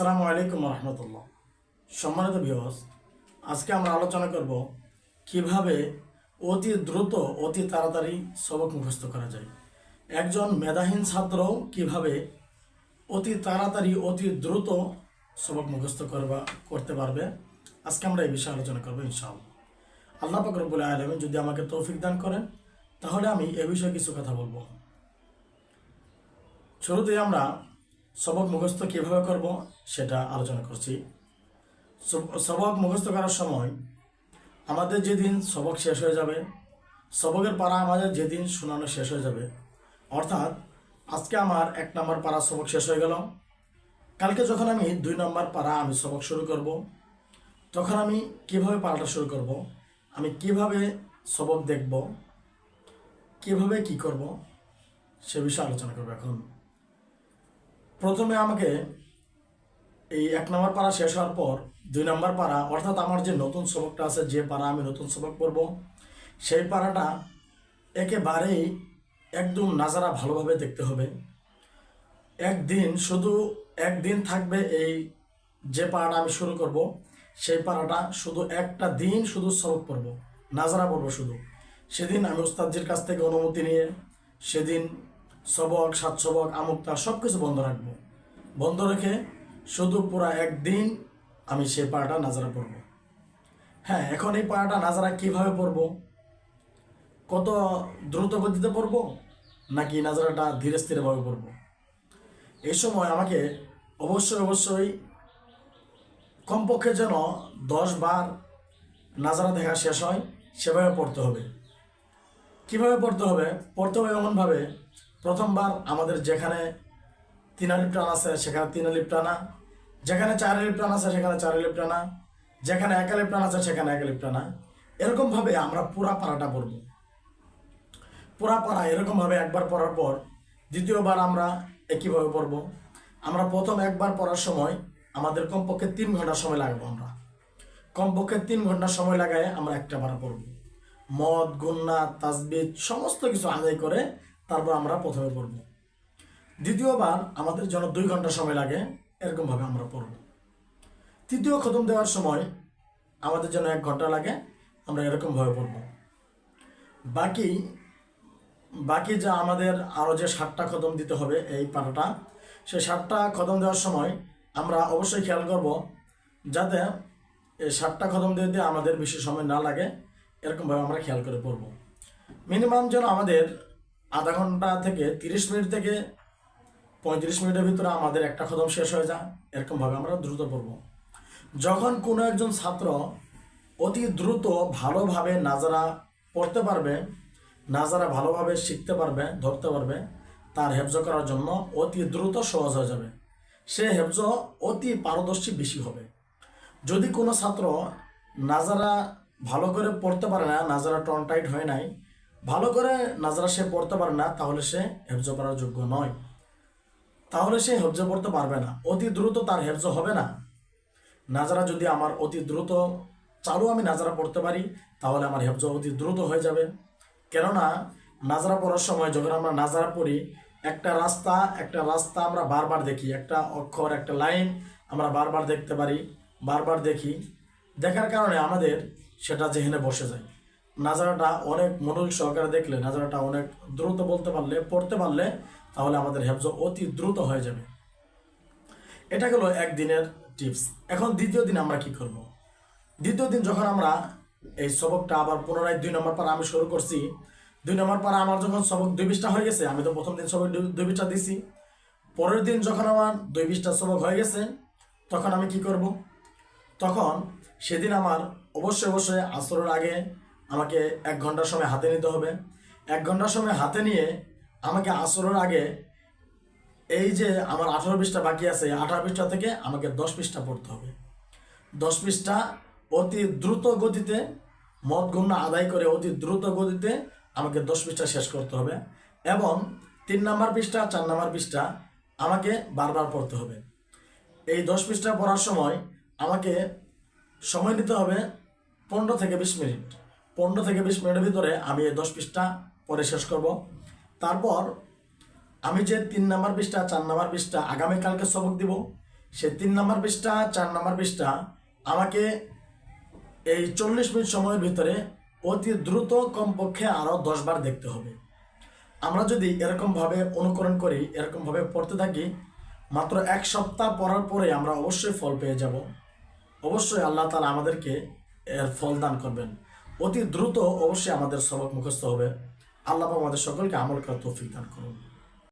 আসসালামু আলাইকুম রহমতুল্লাহ। সম্মানিত ভিউয়ার্স আজকে আমরা আলোচনা করব কীভাবে অতি দ্রুত, অতি তাড়াতাড়ি সবক মুখস্থ করা যায়। একজন মেধাহীন ছাত্র কীভাবে অতি তাড়াতাড়ি, অতি দ্রুত সবক মুখস্থ করবা, করতে পারবে, আজকে আমরা এই বিষয়ে আলোচনা করব ইনশাআল্লাহ। আল্লাহ পাক রব্বুল আলমী যদি আমাকে তৌফিক দান করেন, তাহলে আমি এ বিষয়ে কিছু কথা বলব। শুরুতে আমরা সবক মুখস্থ কীভাবে করব সেটা আলোচনা করছি। সব- সবক মুখস্থ করার সময় আমাদের যেদিন সবক শেষ হয়ে যাবে, সবকের পাড়া আমাদের যেদিন শোনানো শেষ হয়ে যাবে। অর্থাৎ আজকে আমার এক নম্বর পাড়া সবক শেষ হয়ে গেল। কালকে যখন আমি দুই নম্বর পাড়া আমি সবক শুরু করব, তখন আমি কীভাবে পাড়াটা শুরু করব, আমি কীভাবে সবক দেখব, কীভাবে কি করব, সে বিষয়ে আলোচনা করব এখন। প্রথমে আমাকে এই এক নম্বর পাড়া শেষ হওয়ার পর দুই নম্বর পাড়া, অর্থাৎ আমার যে নতুন সবকটা আছে, যে পাড়া আমি নতুন সবক পড়ব সেই পাড়াটা একেবারেই একদম নাজারা ভালোভাবে দেখতে হবে। একদিন, শুধু একদিন থাকবে এই যে পাড়াটা আমি শুরু করব, সেই পাড়াটা শুধু একটা দিন শুধু সবক পড়ব নাজারা পড়ব শুধু। সেদিন আমি উস্তাদজির কাছ থেকে অনুমতি নিয়ে, সেদিন সবক সাত সবক আমুকটা সব কিছু বন্ধ রাখব। বন্ধ রেখে শুধু পুরা একদিন আমি সেই পাড়াটা নাজারা পড়ব। হ্যাঁ এখন এই পাড়াটা নাজারা কীভাবে পড়ব? কত দ্রুত গতিতে পড়ব? নাকি নাজারাটা ধীরে স্থিরভাবে পড়ব? এই সময় আমাকে অবশ্যই অবশ্যই কমপক্ষে যেন দশ বার নাজারা দেখা শেষ হয়, সেভাবে পড়তে হবে। কীভাবে পড়তে হবে? পড়তে হবে এমনভাবে প্রথমবার আমাদের যেখানে তিন আলিপ টান আছে, সেখানে তিন আলিপ টানা। যেখানে চার আলিপ টান আছে, সেখানে চার আলিপ টানা। যেখানে এক আলিপ টান আছে, সেখানে এক আলিপ টানা। এরকমভাবে আমরা পুরা পাড়াটা পড়ব। পুরা পাড়া এরকমভাবে একবার পড়ার পর দ্বিতীয়বার আমরা একইভাবে পড়ব। আমরা প্রথম একবার পড়ার সময় আমাদের কমপক্ষে তিন ঘণ্টা সময় লাগবে আমরা। কমপক্ষে তিন ঘণ্টা সময় লাগায় আমরা একটা পাড়া পড়ব। মদ, গুন্না তাজবিদ সমস্ত কিছু আদায় করে তারপর আমরা প্রথমে পড়ব। দ্বিতীয়বার আমাদের জন্য দুই ঘণ্টা সময় লাগে, এরকমভাবে আমরা পড়ব। তৃতীয় খতম দেওয়ার সময় আমাদের জন্য এক ঘণ্টা লাগে, আমরা এরকমভাবে পড়ব। বাকি বাকি যা আমাদের আরও যে ষাটটা খতম দিতে হবে এই পাটাটা সেই ষাটটা খতম দেওয়ার সময় আমরা অবশ্যই খেয়াল করব যাতে এই ষাটটা খতম দিতে আমাদের বেশি সময় না লাগে, এরকমভাবে আমরা খেয়াল করে পড়ব। মিনিমাম যেন আমাদের আধা ঘণ্টা থেকে তিরিশ মিনিট থেকে পঁয়ত্রিশ মিনিটের ভিতরে আমাদের একটা খতম শেষ হয়ে যায়। এরকমভাবে আমরা দ্রুত পড়ব। যখন কোনো একজন ছাত্র অতি দ্রুত ভালোভাবে নাজারা পড়তে পারবে, নাজারা ভালোভাবে শিখতে পারবে, ধরতে পারবে, তার হেফজ করার জন্য অতি দ্রুত সহজ হয়ে যাবে। সে হেফজ অতি পারদর্শী বেশি হবে। যদি কোনো ছাত্র নাজারা ভালো করে পড়তে পারে না, নাজারা টন টাইট হয় নাই ভালো করে নাজারা সে পড়তে পারে না, তাহলে সে হেফজ করার যোগ্য নয়। তাহলে সে হেফজ পড়তে পারবে না। অতি দ্রুত তার হেফজ হবে না। নাজারা যদি আমার অতি দ্রুত চালু আমি নাজারা পড়তে পারি, তাহলে আমার হেফজ অতি দ্রুত হয়ে যাবে। কেননা, নাজারা পড়ার সময় যখন আমরা নাজারা পড়ি, একটা রাস্তা একটা রাস্তা আমরা বারবার দেখি, একটা অক্ষর, একটা লাইন আমরা বারবার দেখতে পারি, বারবার দেখি। দেখার কারণে আমাদের সেটা যেখানে বসে যায়। নাজারাটা অনেক মনোযোগ সহকারে দেখলে, নাজারাটা অনেক দ্রুত বলতে পারলে, পড়তে পারলে, তাহলে আমাদের হেফজ অতি দ্রুত হয়ে যাবে। এটা হলো একদিনের টিপস। এখন দ্বিতীয় দিন আমরা কি করব? দ্বিতীয় দিন যখন আমরা এই সবকটা আবার পুনরায় দুই নম্বর পারা আমি শুরু করছি, দুই নম্বর পারা আমার যখন সবক দুই বিশটা হয়ে গেছে, আমি তো প্রথম দিন সবক দুই- বিশটা দিছি। পরের দিন যখন আমার দুই বিশটা সবক হয়ে গেছে, তখন আমি কি করব? তখন সেদিন আমার অবশ্যই অবশ্যই আসরের আগে আমাকে এক ঘণ্টার সময় হাতে নিতে হবে। এক ঘণ্টার সময় হাতে নিয়ে আমাকে আসরের আগে এই যে আমার আঠারো পৃষ্ঠা বাকি আছে আঠারো পৃষ্ঠা থেকে আমাকে দশ পৃষ্ঠা পড়তে হবে। দশ পৃষ্ঠা অতি দ্রুত গতিতে, মদ গণ্য আদায় করে অতি দ্রুত গতিতে আমাকে দশ পৃষ্ঠা শেষ করতে হবে এবং তিন নাম্বার পৃষ্ঠা, চার নাম্বার পৃষ্ঠা আমাকে বারবার পড়তে হবে। এই দশ পৃষ্ঠা পড়ার সময় আমাকে সময় নিতে হবে পনেরো থেকে বিশ মিনিট। পনেরো থেকে বিশ মিনিটের ভিতরে আমি এই দশ পৃষ্ঠা পরে শেষ করব। তারপর আমি যে তিন নাম্বার পৃষ্ঠা, চার নাম্বার পৃষ্ঠা আগামীকালকে সবক দিব, সে তিন নাম্বার পৃষ্ঠা, চার নাম্বার পৃষ্ঠা আমাকে এই চল্লিশ মিনিট সময়ের ভিতরে অতি দ্রুত কমপক্ষে আরও দশবার দেখতে হবে। আমরা যদি এরকমভাবে অনুকরণ করি, এরকমভাবে পড়তে থাকি, মাত্র এক সপ্তাহ পড়ার পরে আমরা অবশ্যই ফল পেয়ে যাব। অবশ্যই আল্লাহ তালা আমাদেরকে এর ফল দান করবেন। অতি দ্রুত অবশ্যই আমাদের সবক মুখস্থ হবে। আল্লাহ আমাদের সকলকে আমল করার তৌফিক দান করুন।